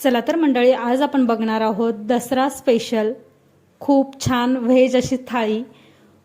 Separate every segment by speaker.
Speaker 1: चला तर मंडळी आज आपण बघणार आहोत दसरा स्पेशल खूप छान व्हेज अशी थाळी.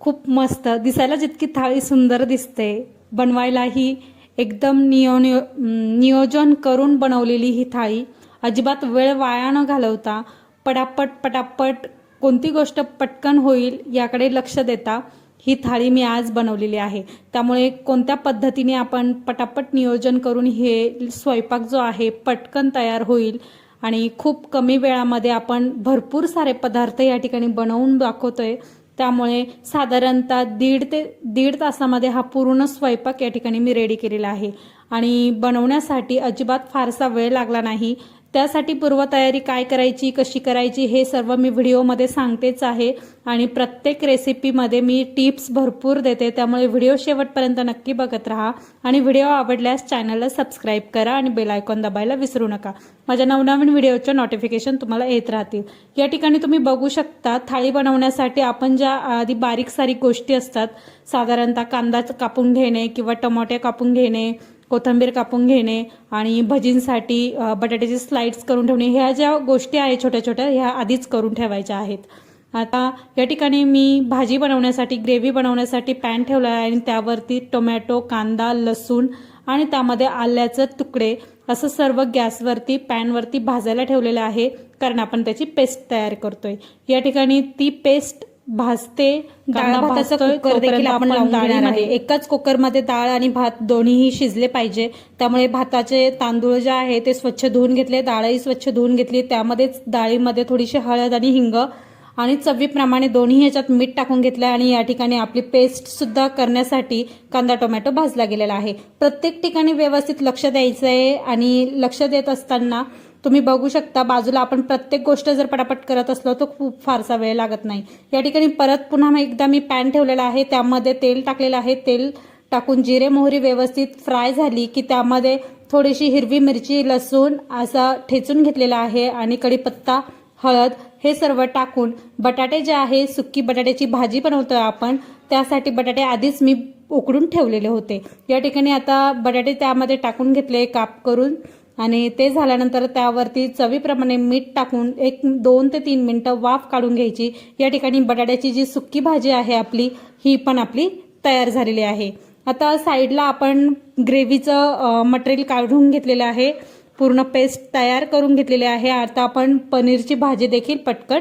Speaker 1: खूप मस्त. दिसायला जितकी थाळी सुंदर दिसते. बनवायलाही एकदम नियो नियो नियोजन करून बनवलेली ही थाळी. अजिबात वेळ वाया न घालवता पटापट पटापट कोणती गोष्ट पटकन होईल याकडे लक्ष देता. ही थाळी मी आज बनवलेली आहे. त्यामुळे कोणत्या पद्धतीने आपण पटापट नियोजन करून हे स्वयंपाक जो आहे पटकन तयार होईल आणि खूप कमी वेळामध्ये आपण भरपूर सारे पदार्थ या ठिकाणी बनवून दाखवतोय. त्यामुळे साधारणतः दीड ते दीड तासामध्ये हा पूर्ण स्वयंपाक या ठिकाणी मी रेडी केलेला आहे. आणि बनवण्यासाठी अजिबात फारसा वेळ लागला नाही. त्यासाठी पूर्वतयारी काय करायची कशी करायची हे सर्व मी व्हिडिओमध्ये सांगतेच आहे. आणि प्रत्येक रेसिपीमध्ये मी टिप्स भरपूर देते त्यामुळे व्हिडिओ शेवटपर्यंत नक्की बघत राहा. आणि व्हिडिओ आवडल्यास चॅनलला सबस्क्राईब करा आणि बेल आयकॉन दाबायला विसरू नका. माझ्या नवनवीन व्हिडिओचे नोटिफिकेशन तुम्हाला येत राहतील. या ठिकाणी तुम्ही बघू शकता थाळी बनवण्यासाठी आपण ज्या आधी बारीक सारीक गोष्टी असतात साधारणतः कांदा कापून घेणे किंवा टमाटे कापून घेणे कोथिंबीर कापून घेणे आणि भजींसाठी बटाट्याचे स्लाइड्स करून ठेवणे ह्या ज्या गोष्टी आहेत छोट्या छोट्या ह्या आधीच करून ठेवायच्या आहेत. आता या ठिकाणी मी भाजी बनवण्यासाठी ग्रेव्ही बनवण्यासाठी पॅन ठेवला आहे आणि त्यावरती टोमॅटो कांदा लसूण आणि त्यामध्ये आल्याचं तुकडे असं सर्व गॅसवरती पॅनवरती भाजायला ठेवलेलं आहे कारण आपण त्याची पेस्ट तयार करतोय. या ठिकाणी ती पेस्ट भाजते
Speaker 2: डाळ भाताचा कुकर देखील आपण
Speaker 1: डाळीमध्ये. एकाच कुकरमध्ये डाळ आणि भात दोन्हीही शिजले पाहिजे. त्यामुळे भाताचे तांदूळ जे आहे ते स्वच्छ धुवून घेतले डाळही स्वच्छ धुवून घेतली. त्यामध्येच डाळीमध्ये थोडीशी हळद आणि हिंग आणि चवीप्रमाणे दोन्ही ह्याच्यात मीठ टाकून घेतलं आणि या ठिकाणी आपली पेस्ट सुद्धा करण्यासाठी कांदा टोमॅटो भाजला गेलेला आहे. प्रत्येक ठिकाणी व्यवस्थित लक्ष द्यायचं आहे आणि लक्ष देत असताना तुम्ही बघू शकता बाजूला आपण प्रत्येक गोष्ट जर पटापट करत असलो तर खूप फारसा वेळ लागत नाही. या ठिकाणी परत पुन्हा एकदा मी पॅन ठेवलेला आहे त्यामध्ये तेल टाकलेलं आहे. तेल टाकून जिरे मोहरी व्यवस्थित फ्राय झाली की त्यामध्ये थोडीशी हिरवी मिरची लसूण असा ठेचून घेतलेला आहे आणि कढीपत्ता हळद हे सर्व टाकून बटाटे जे आहे सुक्की बटाट्याची भाजी बनवतोय आपण त्यासाठी बटाटे आधीच मी उकडून ठेवलेले होते. या ठिकाणी आता बटाटे त्यामध्ये टाकून घेतले काप करून आणि ते झाल्यानंतर त्यावरती चवीप्रमाणे मीठ टाकून एक दोन ते तीन मिनटं वाफ काढून घ्यायची. या ठिकाणी बटाट्याची जी सुक्की भाजी आहे आपली ही पण आपली तयार झालेली आहे. आता साईडला आपण ग्रेव्हीचं मटेरियल काढून घेतलेलं आहे. पूर्ण पेस्ट तयार करून घेतलेली आहे. आता आपण पनीरची भाजी देखील पटकन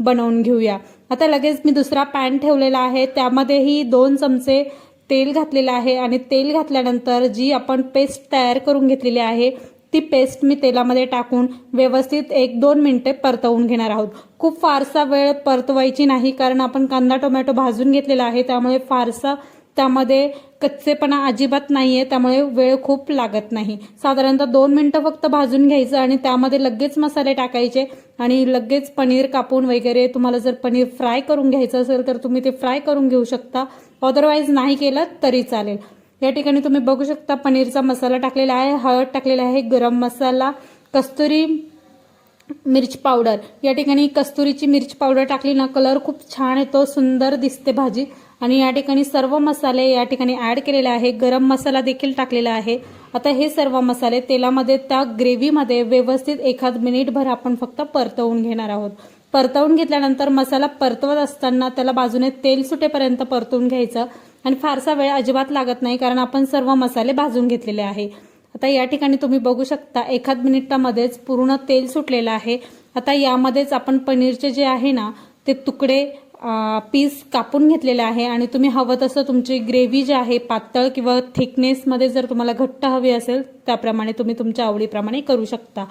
Speaker 1: बनवून घेऊया. आता लगेच मी दुसरा पॅन ठेवलेला आहे. त्यामध्येही दोन चमचे तेल घातलेलं आहे आणि तेल घातल्यानंतर जी आपण पेस्ट तयार करून घेतलेली आहे ती पेस्ट मी तेलामध्ये टाकून व्यवस्थित एक दोन मिनिटे परतवून घेणार आहोत. खूप फारसा वेळ परतवायची नाही कारण आपण कांदा टोमॅटो भाजून घेतलेला आहे त्यामुळे फारसा त्यामध्ये कच्चेपणा अजिबात नाही आहे त्यामुळे वेळ खूप लागत नाही. साधारणतः दोन मिनटं फक्त भाजून घ्यायचं आणि त्यामध्ये लगेच मसाले टाकायचे आणि लगेच पनीर कापून वगैरे तुम्हाला जर पनीर फ्राय करून घ्यायचं असेल तर तुम्ही ते फ्राय करून घेऊ शकता. अदरवाईज नाही केलं तरी चालेल. या ठिकाणी तुम्ही बघू शकता पनीरचा मसाला टाकलेला आहे हळद टाकलेला आहे गरम मसाला कस्तुरी मिरच पावडर. या ठिकाणी कस्तुरीची मिरच पावडर टाकली ना कलर खूप छान येतो सुंदर दिसते भाजी. आणि या ठिकाणी सर्व मसाले या ठिकाणी ॲड केलेले आहे गरम मसाला देखील टाकलेला आहे. आता हे सर्व मसाले तेलामध्ये त्या ग्रेव्हीमध्ये व्यवस्थित एखाद मिनिटभर आपण फक्त परतवून घेणार आहोत. परतवून घेतल्यानंतर मसाला परतवत असताना त्याला बाजूने तेल सुटेपर्यंत परतवून घ्यायचं. आणि फारसा वेळ अजिबात लागत नाही कारण आपण सर्व मसाले भाजून घेतलेले आहे. आता या ठिकाणी तुम्ही बघू शकता एखाद मिनिटामध्येच पूर्ण तेल सुटलेलं आहे. आता यामध्येच आपण पनीरचे जे आहे ना ते तुकडे पीस कापून घेतलेले आहे. आणि तुम्ही हवं तसं तुमची ग्रेव्ही जी आहे पातळ किंवा थिकनेसमध्ये जर तुम्हाला घट्ट हवी असेल त्याप्रमाणे तुम्ही तुमच्या आवडीप्रमाणे करू शकता.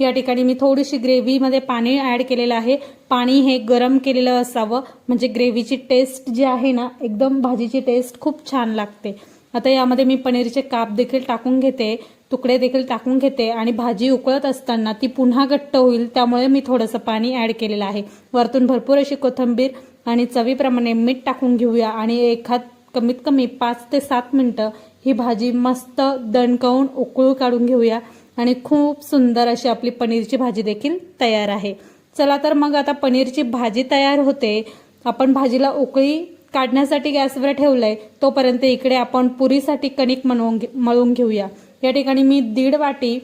Speaker 1: या ठिकाणी मी थोडीशी ग्रेव्हीमध्ये पाणी ॲड केलेलं आहे. पाणी हे गरम केलेलं असावं. म्हणजे ग्रेव्हीची टेस्ट जी आहे ना एकदम भाजीची टेस्ट खूप छान लागते. आता यामध्ये मी पनीरचे काप देखील टाकून घेते तुकडे देखील टाकून घेते आणि भाजी उकळत असताना ती पुन्हा घट्ट होईल त्यामुळे मी थोडंसं पाणी ॲड केलेलं आहे. वरतून भरपूर अशी कोथिंबीर आणि चवीप्रमाणे मीठ टाकून घेऊया आणि एखाद कमीत कमी पाच ते सात मिनटं ही भाजी मस्त दणकवून उकळू काढून घेऊया. आणि खूप सुंदर अशी आपली पनीरची भाजी देखील तयार आहे. चला तर मग आता पनीरची भाजी तयार होते. आपण भाजीला उकळी काढण्यासाठी गॅसवर ठेवलंय. तोपर्यंत इकडे आपण पुरीसाठी कणिक म्हणून मळून घेऊया. या ठिकाणी मी दीड वाटी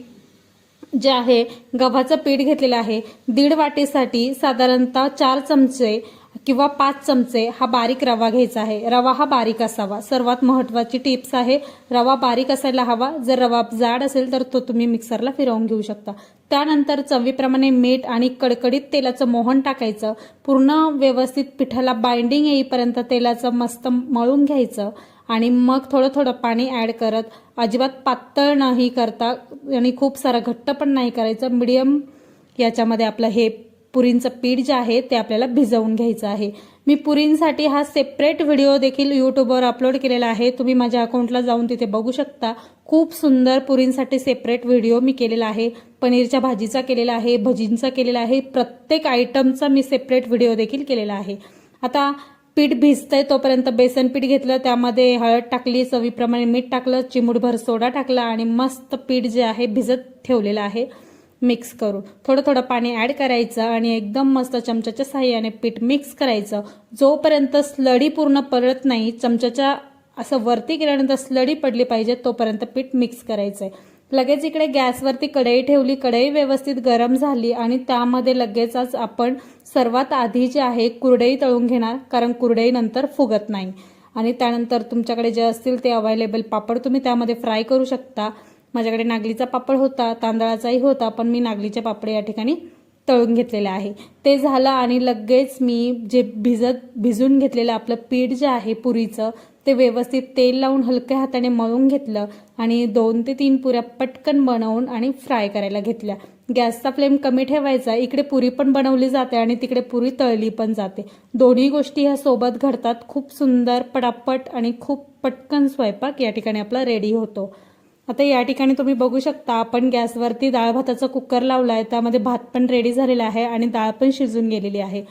Speaker 1: जे आहे गव्हाचं पीठ घेतलेलं आहे. दीड वाटीसाठी साधारणतः चार चमचे किंवा पाच चमचे हा बारीक रवा घ्यायचा आहे. रवा हा बारीक असावा. सर्वात महत्वाची टिप्स आहे रवा बारीक असायला हवा. जर रवा जाड असेल तर तो तुम्ही मिक्सरला फिरवून घेऊ शकता. त्यानंतर चवीप्रमाणे मीठ आणि कडकडीत तेलाचं मोहन टाकायचं. पूर्ण व्यवस्थित पिठाला बाइंडिंग येईपर्यंत तेलाचं मस्त मळून घ्यायचं आणि मग थोडं थोडं पाणी ॲड करत अजिबात पातळ नाही करता आणि खूप सारं घट्ट पण नाही करायचं. मिडियम याच्यामध्ये आपलं हे पुरींचं पीठ जे आहे ते आपल्याला भिजवून घ्यायचं आहे. मी पुरींसाठी हा सेपरेट व्हिडिओ देखील यूट्यूबवर अपलोड केलेला आहे. तुम्ही माझ्या अकाउंटला जाऊन तिथे बघू शकता. खूप सुंदर पुरींसाठी सेपरेट व्हिडिओ मी केलेला आहे. पनीरच्या भाजीचा केलेला आहे भजींचा केलेला आहे. प्रत्येक आयटमचा मी सेपरेट व्हिडिओ देखील केलेला आहे. आता पीठ भिजतंय तोपर्यंत बेसन पीठ घेतलं त्यामध्ये हळद टाकली चवीप्रमाणे मीठ टाकलं चिमूटभर सोडा टाकला आणि मस्त पीठ जे आहे भिजत ठेवलेलं आहे. मिक्स करू. थोडं थोडं पाणी ॲड करायचं आणि एकदम मस्त चमच्याच्या साह्याने पीठ मिक्स करायचं. जोपर्यंत स्लडी पूर्ण पडत नाही चमच्याच्या असं वरती गेल्यानंतर स्लडी पडली पाहिजे तोपर्यंत पीठ मिक्स करायचं आहे लगेच इकडे गॅसवरती कढई ठेवली कढई व्यवस्थित गरम झाली आणि त्यामध्ये लगेचच आपण सर्वात आधी जे आहे कुरडई तळून घेणार कारण कुरडई नंतर फुगत नाही. आणि त्यानंतर तुमच्याकडे जे असतील ते अवेलेबल पापड तुम्ही त्यामध्ये फ्राय करू शकता. माझ्याकडे नागलीचा पापड होता तांदळाचाही होता पण मी नागलीचे पापड या ठिकाणी तळून घेतलेले आहे. ते झालं आणि लगेच मी जे भिजत भिजून घेतलेलं आपलं पीठ जे आहे पुरीचं ते व्यवस्थित तेल लावून हलक्या हाताने मळून घेतलं आणि दोन ते तीन पुऱ्या पटकन बनवून आणि फ्राय करायला घेतल्या. गॅसचा फ्लेम कमी ठेवायचा इकडे पुरी पण बनवली जाते आणि तिकडे पुरी तळली पण जाते. दोन्ही गोष्टी ह्या सोबत घडतात. खूप सुंदर पटापट आणि खूप पटकन स्वयंपाक या ठिकाणी आपला रेडी होतो. आता या ठिकाणी तुम्ही बघू शकता आपण गॅसवरती डाळ भाताचा कुकर लावला आहे त्यामध्ये भात पण रेडी झालेला आहे आणि डाळ पण शिजून गेलेली आहे.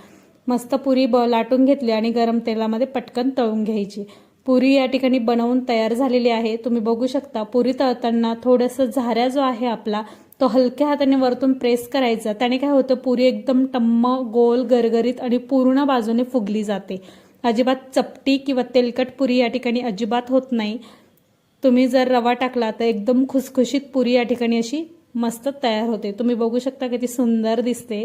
Speaker 1: मस्त पुरी ब लाटून घेतली आणि गरम तेलामध्ये पटकन तळून घ्यायची. पुरी या ठिकाणी बनवून तयार झालेली आहे. तुम्ही बघू शकता पुरी तळताना थोडंसं झाऱ्या जो आहे आपला तो हलक्या हाताने वरतून प्रेस करायचा. त्याने काय होतं पुरी एकदम टम्म गोल गरगरीत आणि पूर्ण बाजूने फुगली जाते. अजिबात चपटी किंवा तेलकट पुरी या ठिकाणी अजिबात होत नाही. तुम्ही जर रवा टाकला तर एकदम खुसखुशीत पुरी या ठिकाणी अशी मस्त तयार होते. तुम्ही बघू शकता किती सुंदर दिसते.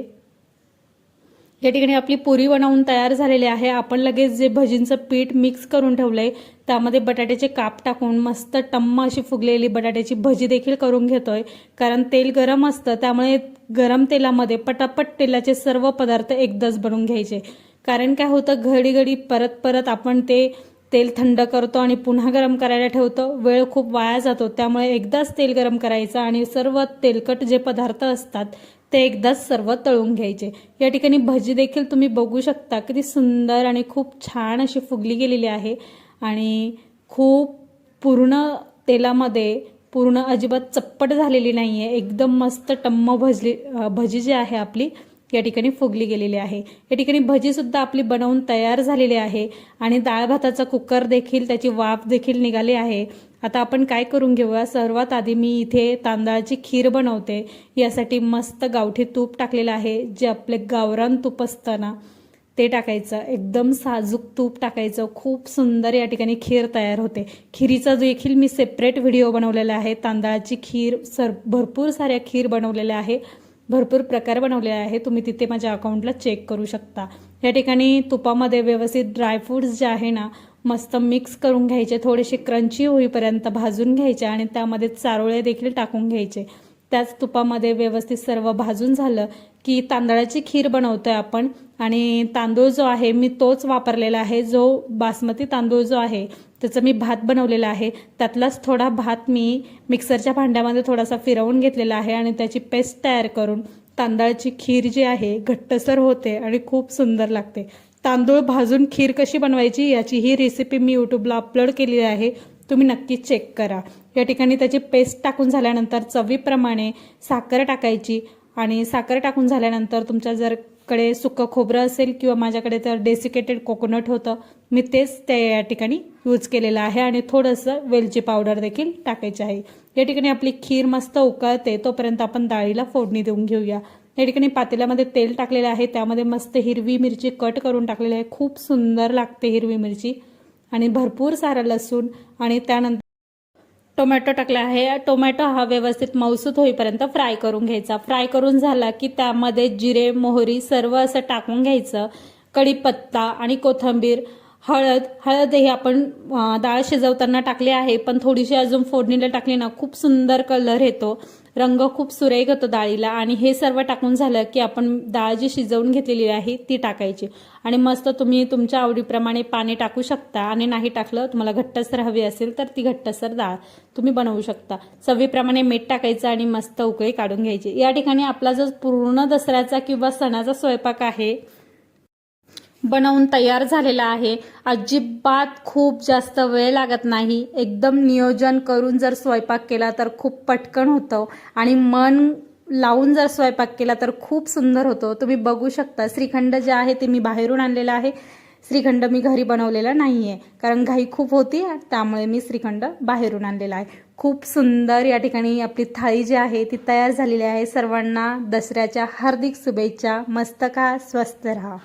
Speaker 1: या ठिकाणी आपली पुरी बनवून तयार झालेली आहे. आपण लगेच जे भजींचं पीठ मिक्स करून ठेवलंय त्यामध्ये बटाट्याचे काप टाकून मस्त टम्म अशी फुगलेली बटाट्याची भजी देखील करून घेतोय. कारण तेल गरम असतं त्यामुळे गरम तेलामध्ये पटापट तेलाचे सर्व पदार्थ एकदाच बनवून घ्यायचे. कारण काय होतं घडी घडी परत परत आपण ते तेल थंड करतो आणि पुन्हा गरम करायला ठेवतो. वेळ खूप वाया जातो. त्यामुळे एकदाच तेल गरम करायचं आणि सर्व तेलकट जे पदार्थ असतात ते एकदाच सर्व तळून घ्यायचे. या ठिकाणी भजी देखील तुम्ही बघू शकता. किती सुंदर आणि खूप छान अशी फुगली गेलेली आहे. आणि खूप पूर्ण तेलामध्ये पूर्ण अजिबात चप्पट झालेली नाही आहे एकदम मस्त टम्म भजली भजी जी आहे आपली या ठिकाणी फुगली गेलेली आहे. या ठिकाणी भजीसुद्धा आपली बनवून तयार झालेली आहे. आणि डाळ भाताचा कुकर देखील त्याची वाफ देखील निघाली आहे. आता आपण काय करून घेऊया? सर्वात आधी मी इथे तांदळाची खीर बनवते. यासाठी मस्त गावठी तूप टाकलेलं आहे जे आपले गावरान तूप असतं ना ते टाकायचं. एकदम साजूक तूप टाकायचं. खूप सुंदर या ठिकाणी खीर तयार होते. खिरीचा देखील मी सेपरेट व्हिडिओ बनवलेला आहे. तांदळाची खीर सर भरपूर साऱ्या खीर बनवलेल्या आहे. भरपूर प्रकार बनवले आहे तुम्ही तिथे माझ्या अकाउंटला चेक करू शकता. या ठिकाणी तुपामध्ये व्यवस्थित ड्रायफ्रूट्स जे आहे ना मस्त मिक्स करून घ्यायचे. थोडेसे क्रंची होईपर्यंत भाजून घ्यायचे आणि त्यामध्ये चारोळे देखील टाकून घ्यायचे. त्याच तुपामध्ये व्यवस्थित सर्व भाजून झालं की तांदळाची खीर बनवतोय आपण. आणि तांदूळ जो आहे मी तोच वापरलेला आहे. जो बासमती तांदूळ जो आहे त्याचा मी भात बनवलेला आहे. त्यातलाच थोडा भात मी मिक्सरच्या भांड्यामध्ये थोडासा फिरवून घेतलेला आहे आणि त्याची पेस्ट तयार करून तांदळाची खीर जी आहे घट्टसर होते आणि खूप सुंदर लागते. तांदूळ भाजून खीर कशी बनवायची याची ही रेसिपी मी यूट्यूबला अपलोड केलेली आहे. तुम्ही नक्की चेक करा. या ठिकाणी त्याची पेस्ट टाकून झाल्यानंतर चवीप्रमाणे साखर टाकायची आणि साखर टाकून झाल्यानंतर तुमच्या जर कडे सुकं खोबरं असेल किंवा माझ्याकडे तर डेसिकेटेड कोकोनट होतं मी तेच त्या या ठिकाणी यूज केलेलं आहे आणि थोडंसं वेलची पावडर देखील टाकायची आहे. या ठिकाणी आपली खीर मस्त उकळते तोपर्यंत आपण डाळीला फोडणी देऊन घेऊया. या ठिकाणी पातेल्यामध्ये तेल टाकलेलं आहे त्यामध्ये मस्त हिरवी मिरची कट करून टाकलेली आहे. खूप सुंदर लागते हिरवी मिरची. आणि भरपूर सारा लसूण आणि त्यानंतर टोमॅटो टाकला आहे. टोमॅटो हा व्यवस्थित मौसूत होईपर्यंत फ्राय करून घ्यायचा. फ्राय करून झाला की त्यामध्ये जिरे मोहरी सर्व असं टाकून घ्यायचं. कढीपत्ता आणि कोथिंबीर हळद. हळद ही आपण डाळ शिजवताना टाकली आहे पण थोडीशी अजून फोडणीला टाकली ना खूप सुंदर कलर येतो. रंग खूप सुरेख होतो डाळीला आणि हे सर्व टाकून झालं की आपण डाळ जी शिजवून घेतलेली आहे ती टाकायची. आणि मस्त तुम्ही तुमच्या आवडीप्रमाणे पाणी टाकू शकता आणि नाही टाकलं तुम्हाला घट्टसर हवी असेल तर ती घट्टसर डाळ तुम्ही बनवू शकता. चवीप्रमाणे मीठ टाकायचं आणि मस्त उकळी काढून घ्यायची. या ठिकाणी आपला जो पूर्ण दसऱ्याचा किंवा सणाचा स्वयंपाक आहे बनवून तयार झालेला आहे. अजिबात खूप जास्त वेळ लागत नाही. एकदम नियोजन करून जर स्वयंपाक केला तर खूप पटकन होतं आणि मन लावून जर स्वयंपाक केला तर खूप सुंदर होतो. तुम्ही बघू शकता श्रीखंड जे आहे ते मी बाहेरून आणलेलं आहे. श्रीखंड मी घरी बनवलेला नाही आहे कारण घाई खूप होती त्यामुळे मी श्रीखंड बाहेरून आणलेला आहे. खूप सुंदर या ठिकाणी आपली थाळी जी आहे ती तयार झालेली आहे. सर्वांना दसऱ्याच्या हार्दिक शुभेच्छा. मस्त खा स्वस्त राहा.